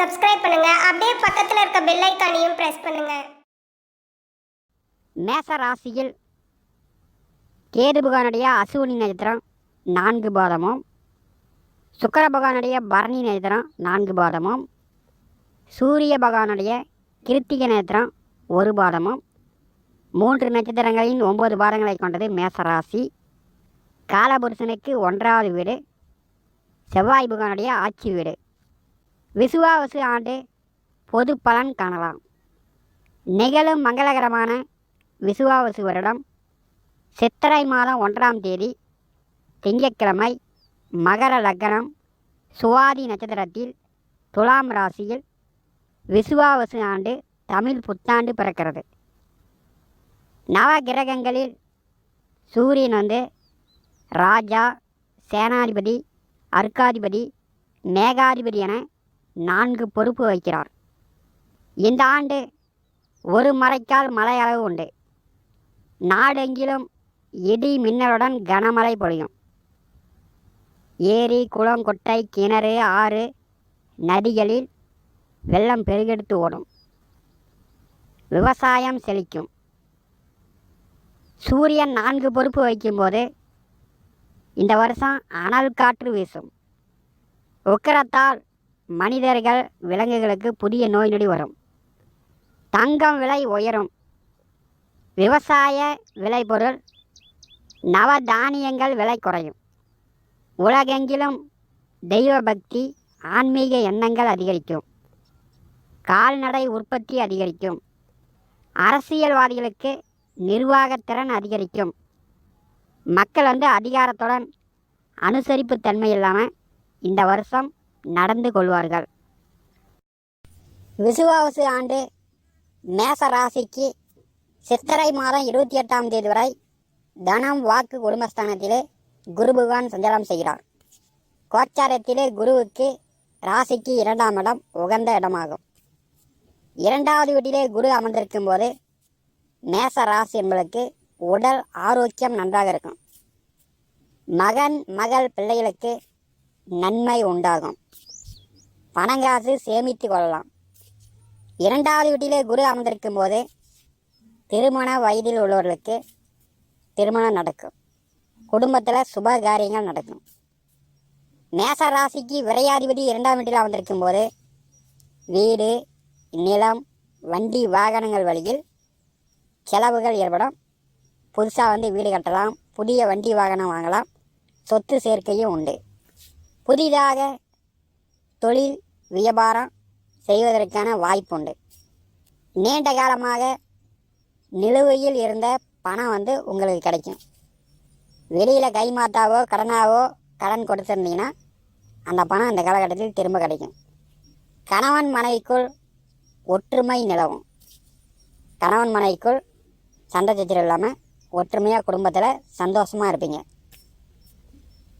Subscribe பண்ணுங்க. அப்படியே பக்கத்தில் இருக்க பெல் ஐக்கானையும் பிரஸ் பண்ணுங்க. மேச ராசியில் கேது பகவானுடைய அசுவினி நட்சத்திரம் நான்கு பாதமும் சுக்கர பகவானுடைய பரணி நட்சத்திரம் நான்கு பாதமும் சூரிய பகவானுடைய கிருத்திக நட்சத்திரம் ஒரு பாதமும் மூன்று நட்சத்திரங்களின் ஒன்பது பாதங்களை கொண்டது மேசராசி காலபுருஷனுக்கு ஒன்றாவது வீடு செவ்வாய் பகவானுடைய ஆட்சி வீடு. விசுவாவசு ஆண்டு பொது பலன் காணலாம். நிகழும் மங்களகரமான விசுவாவசு வருடம் சித்திரை மாதம் ஒன்றாம் தேதி திங்கட்கிழமை மகர லக்னம் சுவாதி நட்சத்திரத்தில் துலாம் ராசியில் விசுவாவசு ஆண்டு தமிழ் புத்தாண்டு பிறக்கிறது. நவ கிரகங்களில் சூரியன் வந்து ராஜா சேனாதிபதி அர்க்காதிபதி மேகாதிபதி என நான்கு பொறுப்பு வைக்கிறார். இந்த ஆண்டு ஒரு மறைக்கால் மழை அளவு உண்டு. நாடெங்கிலும் இடி மின்னலுடன் கனமழை பொழியும். ஏரி குளம் குட்டை கிணறு ஆறு நதிகளில் வெள்ளம் பெருகெடுத்து ஓடும். விவசாயம் செழிக்கும். சூரியன் நான்கு பொறுப்பு வைக்கும்போது இந்த வருஷம் அனல் காற்று வீசும். உக்கிரத்தால் மனிதர்கள் விலங்குகளுக்கு புதிய நோய் நொடி வரும். தங்கம் விலை உயரும். விவசாய விளைபொருள் நவதானியங்கள் விலை குறையும். உலகெங்கிலும் தெய்வ பக்தி ஆன்மீக எண்ணங்கள் அதிகரிக்கும். கால்நடை உற்பத்தி அதிகரிக்கும். அரசியல்வாதிகளுக்கு நிர்வாகத்திறன் அதிகரிக்கும். மக்கள் வந்து அதிகாரத்துடன் அனுசரிப்பு தன்மை இல்லாமல் இந்த வருஷம் நடந்து கொள்வார்கள். விசுவாவசு ஆண்டு மேச ராசிக்கு சித்திரை மாதம் இருபத்தி எட்டாம் தேதி வரை தனம் வாக்கு குடும்பஸ்தானத்திலே குரு பகவான் சஞ்சாரம் செய்கிறார். கோச்சாரத்திலே குருவுக்கு ராசிக்கு இரண்டாம் இடம் உகந்த இடமாகும். இரண்டாவது வீட்டிலே குரு அமர்ந்திருக்கும் போது மேச ராசி என்பதற்கு உடல் ஆரோக்கியம் நன்றாக இருக்கும். மகன் மகள் பிள்ளைகளுக்கு நன்மை உண்டாகும். பணங்காசு சேமித்து கொள்ளலாம். இரண்டாவது வீட்டிலே குரு அமர்ந்திருக்கும் போது திருமண வயதில் உள்ளவர்களுக்கு திருமணம் நடக்கும். குடும்பத்தில் சுப காரியங்கள் நடக்கும். மேச ராசிக்கு விரையாதிபதி இரண்டாம் வீட்டில் அமர்ந்திருக்கும் போது வீடு நிலம் வண்டி வாகனங்கள் வழியில் செலவுகள் ஏற்படும். புதுசாக வந்து வீடு கட்டலாம். புதிய வண்டி வாகனம் வாங்கலாம். சொத்து சேர்க்கையும் உண்டு. புதிதாக தொழில் வியாபாரம் செய்வதற்கான வாய்ப்புண்டு. நீண்ட காலமாக நிலுவையில் இருந்த பணம் வந்து உங்களுக்கு கிடைக்கும். வெளியில் கைமாத்தாவோ கடனாவோ கடன் கொடுத்துருந்தீங்கன்னா அந்த பணம் அந்த காலகட்டத்தில் திரும்ப கிடைக்கும். கணவன் மனைவிக்குள் ஒற்றுமை நிலவும். கணவன் மனைவிக்குள் சண்டை சச்சரவு இல்லாமல் ஒற்றுமையாக குடும்பத்தில் சந்தோஷமாக இருப்பீங்க.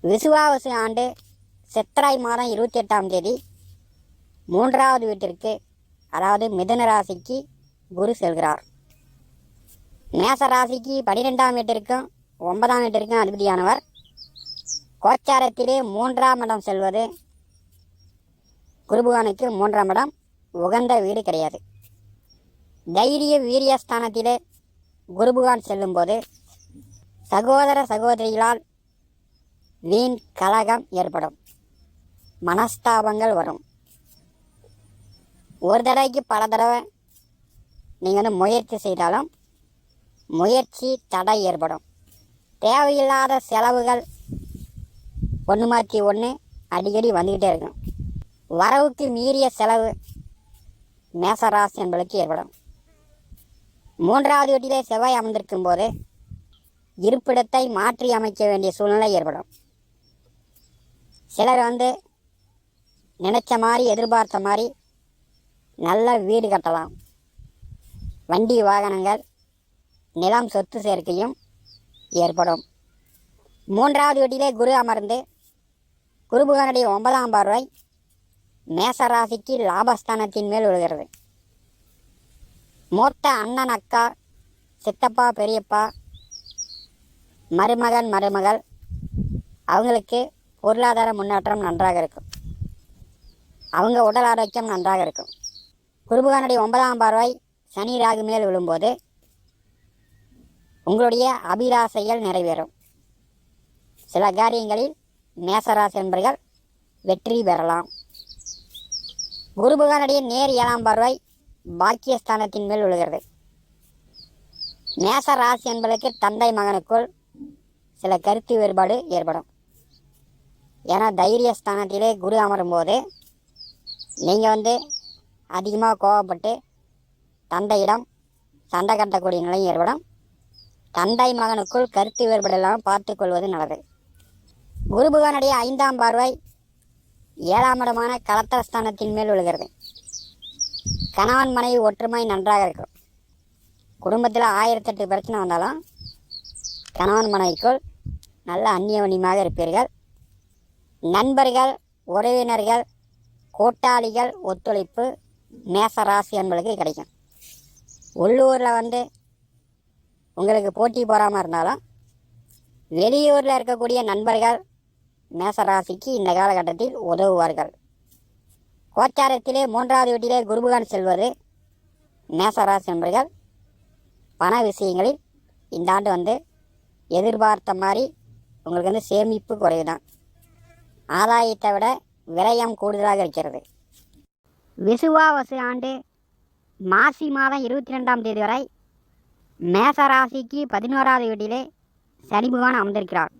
விசுவாவசு ஆண்டு சித்திரை மாதம் இருபத்தி எட்டாம் தேதி மூன்றாவது வீட்டிற்கு அதாவது மிதுன ராசிக்கு குரு செல்கிறார். மேச ராசிக்கு பனிரெண்டாம் வீட்டிற்கும் ஒன்பதாம் வீட்டிற்கும் அதிபதியானவர். கோச்சாரத்திலே மூன்றாம் இடம் செல்வது குருபகானுக்கு மூன்றாம் இடம் உகந்த வீடு கிடையாது. தைரிய வீரியஸ்தானத்திலே குருபகான் செல்லும்போது சகோதர சகோதரிகளால் வீண் கலகம் ஏற்படும். மனஸ்தாபங்கள் வரும். ஒரு தடவைக்கு பல தடவை நீங்கள் வந்து முயற்சி செய்தாலும் முயற்சி தடை ஏற்படும். தேவையில்லாத செலவுகள் ஒன்று மாற்றி ஒன்று அடிக்கடி வந்துக்கிட்டே இருக்கும். வரவுக்கு மீறிய செலவு மேசராசி என்பதற்கு ஏற்படும். மூன்றாவது வீட்டிலே செவ்வாய் அமர்ந்திருக்கும் போது இருப்பிடத்தை மாற்றி அமைக்க வேண்டிய சூழ்நிலை ஏற்படும். சிலர் வந்து நினச்ச மாதிரி எதிர்பார்த்த மாதிரி நல்ல வீடு கட்டலாம். வண்டி வாகனங்கள் நிலம் சொத்து சேர்க்கையும் ஏற்படும். மூன்றாவது வீட்டிலே குரு அமர்ந்து குருபுகனுடைய ஒன்பதாம் பார்வை மேச ராசிக்கு லாபஸ்தானத்தின் மேல் விழுகிறது. மூத்த அண்ணன் அக்கா சித்தப்பா பெரியப்பா மருமகன் மருமகள் அவங்களுக்கு பொருளாதார முன்னேற்றம் நன்றாக இருக்கும். அவங்க உடல் ஆரோக்கியம் நன்றாக இருக்கும். குருபகானுடைய ஒன்பதாம் பார்வை சனி ராகு மேல் விழும்போது உங்களுடைய அபிலாசைகள் நிறைவேறும். சில காரியங்களில் மேசராசி என்பர்கள் வெற்றி பெறலாம். குருபகானுடைய நேர் ஏழாம் பார்வை பாக்கியஸ்தானத்தின் மேல் விழுகிறது. மேச ராசி என்பதற்கு தந்தை மகனுக்குள் சில கருத்து வேறுபாடு ஏற்படும். ஏன்னா தைரியஸ்தானத்திலே குரு அமரும் போது நீங்கள் வந்து அதிகமாக கோவப்பட்டு தந்தையிடம் சண்டை கட்டக்கூடிய நிலை ஏற்படும். தந்தை மகனுக்குள் கருத்து வேறுபாடு இல்லாமல் கொள்வது நல்லது. குரு பகவானுடைய ஐந்தாம் பார்வை ஏழாம் இடமான கலத்தரஸ்தானத்தின் மேல் விழுகிறது. கணவன் மனைவி ஒற்றுமை நன்றாக இருக்கும். குடும்பத்தில் ஆயிரத்தெட்டு பிரச்சனை வந்தாலும் கணவன் மனைவிக்குள் நல்ல அந்நியவனியமாக இருப்பீர்கள். நண்பர்கள் உறவினர்கள் கூட்டாளிகள் ஒத்துழைப்பு மேச ராசி கிடைக்கும். உள்ளூரில் வந்து உங்களுக்கு போட்டி போகாமல் இருந்தாலும் வெளியூரில் இருக்கக்கூடிய நண்பர்கள் மேசராசிக்கு இந்த காலகட்டத்தில் உதவுவார்கள். கோச்சாரத்திலே மூன்றாவது வீட்டிலே குருபகான் செல்வது மேசராசி நண்பர்கள் பண விஷயங்களில் இந்த ஆண்டு வந்து எதிர்பார்த்த மாதிரி உங்களுக்கு வந்து சேமிப்பு குறைவு தான் ஆதாயத்தை விட விரயம் கூடுதலாக இருக்கிறது. விசுவாவசு ஆண்டு மாசி மாதம் இருபத்தி ரெண்டாம் தேதி வரை மேசராசிக்கு பதினோராவது வீட்டிலே சனி பகவான் அமர்ந்திருக்கிறார்.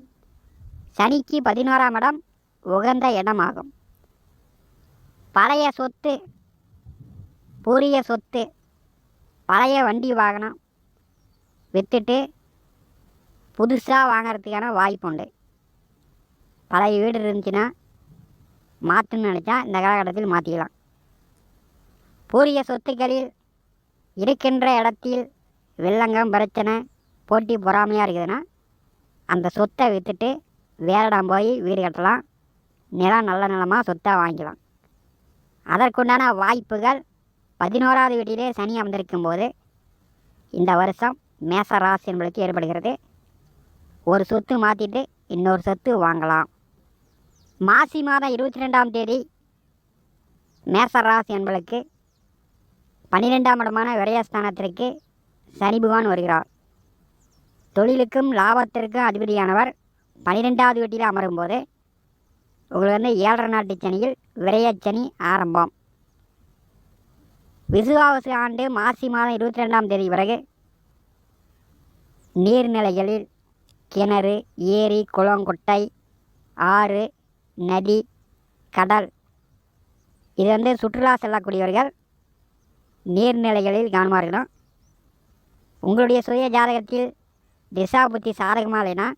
சனிக்கு பதினோராம் இடம் உகந்த இடமாகும். பழைய சொத்து பூரிய சொத்து பழைய வண்டி வாகனம் விற்றுட்டு புதுசாக வாங்குறதுக்கான வாய்ப்பு உண்டு பழைய வீடு இருந்துச்சுன்னா மாற்றணும்னு நினச்சா இந்த காலகட்டத்தில் மாற்றிக்கலாம் பூரிய சொத்துக்களில் இருக்கின்ற இடத்தில் வெள்ளங்கம் பிரச்சனை போட்டி பொறாமையாக இருக்குதுன்னா அந்த சொத்தை விற்றுட்டு வேற இடம் போய் வீடு கட்டலாம். நிலம் நல்ல நிலமாக சொத்தாக வாங்கிக்கலாம். அதற்குண்டான வாய்ப்புகள் பதினோராவது வீட்டிலே சனி அமர்ந்திருக்கும் போது இந்த வருஷம் மேச ராசி என்பதற்கு ஏற்படுகிறது. ஒரு சொத்து மாற்றிட்டு இன்னொரு சொத்து வாங்கலாம். மாசி மாதம் இருபத்தி ரெண்டாம் தேதி மேசராசி என்பளுக்கு பன்னிரெண்டாம் இடமான விரயஸ்தானத்திற்கு சனி பகவான் வருகிறார். தொழிலுக்கும் லாபத்திற்கும் அதிபதியானவர் பன்னிரெண்டாவது வீட்டில் அமரும்போது உங்களுக்கு வந்து ஏழரை நாட்டு சனியில் விரையச்சனி ஆரம்பம். விசுவாவசு ஆண்டு மாசி மாதம் இருபத்தி ரெண்டாம் தேதி பிறகு நீர்நிலைகளில் கிணறு ஏரி குளம் குட்டை ஆறு நதி கடல் இது வந்து சுற்றுலா செல்லக்கூடியவர்கள் நீர்நிலைகளில் கவனமாக இருக்கணும் உங்களுடைய சுய ஜாதகத்தில் திசா புத்தி சாதகமாக இல்லைன்னா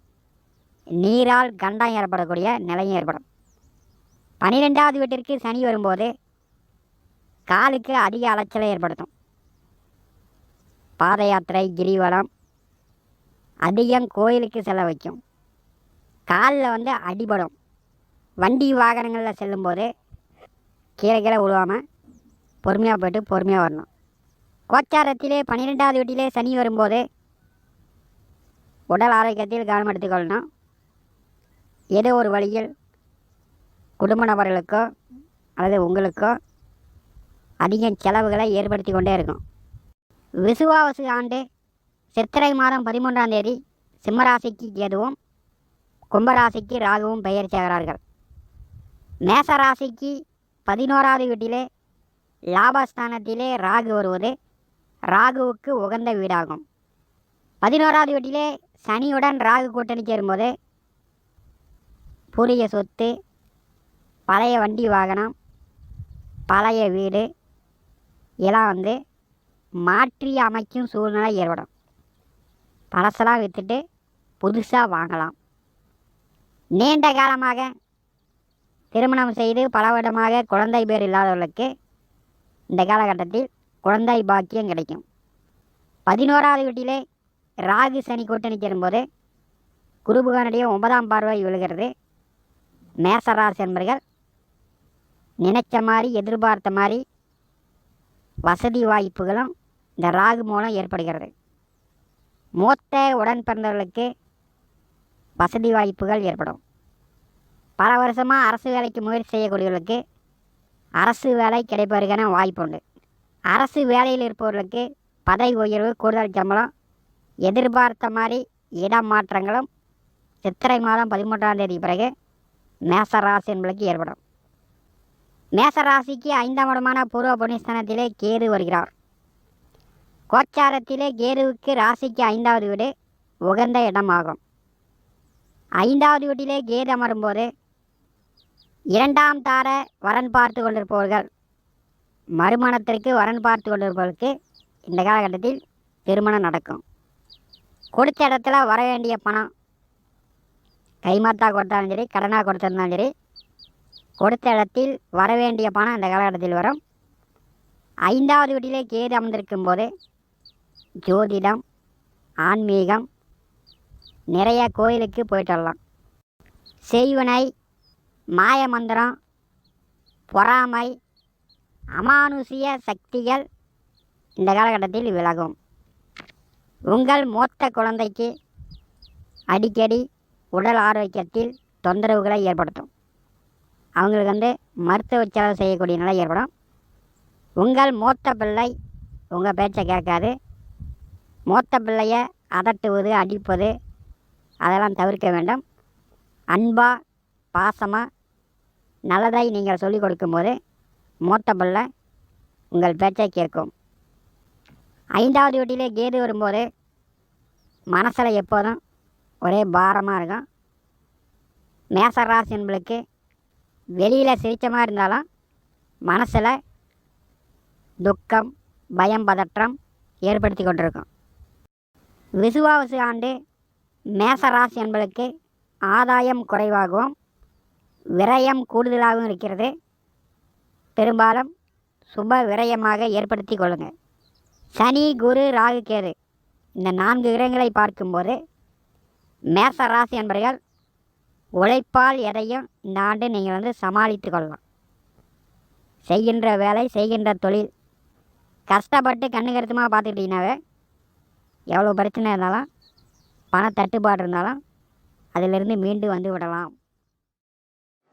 நீரால் கண்டம் ஏற்படக்கூடிய நிலையும் ஏற்படும். பன்னிரெண்டாவது வீட்டிற்கு சனி வரும்போது காலுக்கு அதிக அலைச்சலை ஏற்படுத்தும். பாத யாத்திரை கிரிவலம் அதிகம் கோயிலுக்கு செல்ல வைக்கும். காலில் வந்து அடிபடும். வண்டி வாகனங்களில் செல்லும்போது கீழே கீழே விழுவாமல் பொறுமையாக போய்ட்டு பொறுமையாக வரணும். கோச்சாரத்திலே பன்னிரெண்டாவது வீட்டிலே சனி வரும்போது உடல் ஆரோக்கியத்தில் கவனம் எடுத்துக்கொள்ளணும். ஏதோ ஒரு வழியில் குடும்ப நபர்களுக்கோ அல்லது உங்களுக்கோ அதிக செலவுகளை ஏற்படுத்தி கொண்டே இருக்கும். விசுவாவசு ஆண்டு சித்திரை மாதம் பதிமூன்றாம் தேதி சிம்மராசிக்கு கேதுவும் கும்பராசிக்கு ராகுவும் பெயர் சேர்கிறார்கள். மேசராசிக்கு பதினோராவது வீட்டிலே லாபஸ்தானத்திலே ராகு வருவது. ராகுவுக்கு உகந்த வீடாகும். பதினோராவது வீட்டிலே சனியுடன் ராகு கூட்டணி சேரும்போது புதிய சொத்து பழைய வண்டி வாகனம் பழைய வீடு இதெல்லாம் வந்து மாற்றி அமைக்கும் சூழ்நிலை ஏற்படும். பழசெல்லாம் விற்றுட்டு புதுசாக வாங்கலாம். நீண்ட காலமாக திருமணம் செய்து பல வருடமாக குழந்தை பேர் இல்லாதவர்களுக்கு இந்த காலகட்டத்தில் குழந்தை பாக்கியம் கிடைக்கும். பதினோராவது வீட்டிலே ராகு சனி கூட்டணி சேரும்போது குருபுகானுடைய ஒன்பதாம் பார்வை விழுகிறது. மேசராசி என்பர்கள் நினைச்ச மாதிரி எதிர்பார்த்த மாதிரி வசதி வாய்ப்புகளும் இந்த ராகு மூலம் ஏற்படுகிறது. மூத்த உடன் பிறந்தவர்களுக்கு வசதி வாய்ப்புகள் ஏற்படும். பல வருஷமாக அரசு வேலைக்கு முயற்சி செய்யக்கூடியவர்களுக்கு அரசு வேலை கிடைப்பதற்கான வாய்ப்புண்டு அரசு வேலையில் இருப்பவர்களுக்கு பதவி உயர்வு கூடுதல் சம்பளம் எதிர்பார்த்த மாதிரி இடம் மாற்றங்களும் சித்திரை மாதம் பதிமூன்றாம் தேதி பிறகு மேச ராசி என்பதற்கு ஏற்படும். மேச ராசிக்கு ஐந்தாம் இடமான பூர்வ புனிஸ்தானத்திலே கேது வருகிறார். கோச்சாரத்திலே கேதுவுக்கு ராசிக்கு ஐந்தாவது வீடு உகந்த இடமாகும். ஐந்தாவது வீட்டிலே கேது அமரும்போது இரண்டாம் தார வரன் பார்த்து கொண்டிருப்பவர்கள். மறுமணத்திற்கு வரன் பார்த்து கொண்டிருப்பவர்களுக்கு இந்த காலகட்டத்தில் திருமணம் நடக்கும். கொடுத்த இடத்துல வர வேண்டிய பணம் கைமாத்தா கொடுத்தாலும் சரி கடனாக கொடுத்திருந்தாலும் சரி கொடுத்த இடத்தில் வர வேண்டிய பணம் இந்த காலகட்டத்தில் வரும். ஐந்தாவது வீட்டிலே கேது அமர்ந்திருக்கும் போது ஜோதிடம் ஆன்மீகம் நிறைய கோயிலுக்கு போயிட்டு வரலாம். செய்வனை மாயமந்திரம் பொறாமை அமானுஷிய சக்திகள் இந்த காலகட்டத்தில் விலகும். உங்கள் மூத்த குழந்தைக்கு அடிக்கடி உடல் ஆரோக்கியத்தில் தொந்தரவுகளை ஏற்படுத்தும். அவங்களுக்கு வந்து மருத்துவ செலவு செய்யக்கூடிய நிலை ஏற்படும். உங்கள் மூத்த பிள்ளை உங்கள் பேச்சை கேட்காது. மூத்த பிள்ளையை அதட்டுவது அடிப்பது அதெல்லாம் தவிர்க்க வேண்டும். அன்பாக பாசமாக நல்லதை நீங்கள் சொல்லிக் கொடுக்கும்போது மூத்த பிள்ளை உங்கள் பேச்சை கேட்கும். ஐந்தாவது வீட்டிலே கேது வரும்போது மனசில் எப்போதும் ஒரே பாரமாக இருக்கும். மேசராசி என்பளுக்கு வெளியில் சிரிச்சமாக இருந்தாலும் மனசில் துக்கம் பயம் பதற்றம் ஏற்படுத்தி கொண்டிருக்கும். விசுவாவசு ஆண்டு மேசராசி என்பளுக்கு ஆதாயம் குறைவாகவும் விரயம் கூடுதலாகவும் இருக்கிறது. பெரும்பாலும் சுப விரயமாக ஏற்படுத்தி கொள்ளுங்கள் சனி குரு ராகு கேது இந்த நான்கு கிரகங்களை பார்க்கும்போது மேச ராசி என்பர்கள் உழைப்பால் எதையும் இந்த ஆண்டு நீங்கள் வந்து சமாளித்து கொள்ளலாம். செய்கின்ற வேலை செய்கின்ற தொழில் கஷ்டப்பட்டு கண்ணு கருத்துமாக பார்த்துக்கிட்டிங்கனாவே எவ்வளோ பிரச்சனை இருந்தாலும் பண தட்டுப்பாடு இருந்தாலும் அதிலிருந்து மீண்டு வந்து விடலாம்.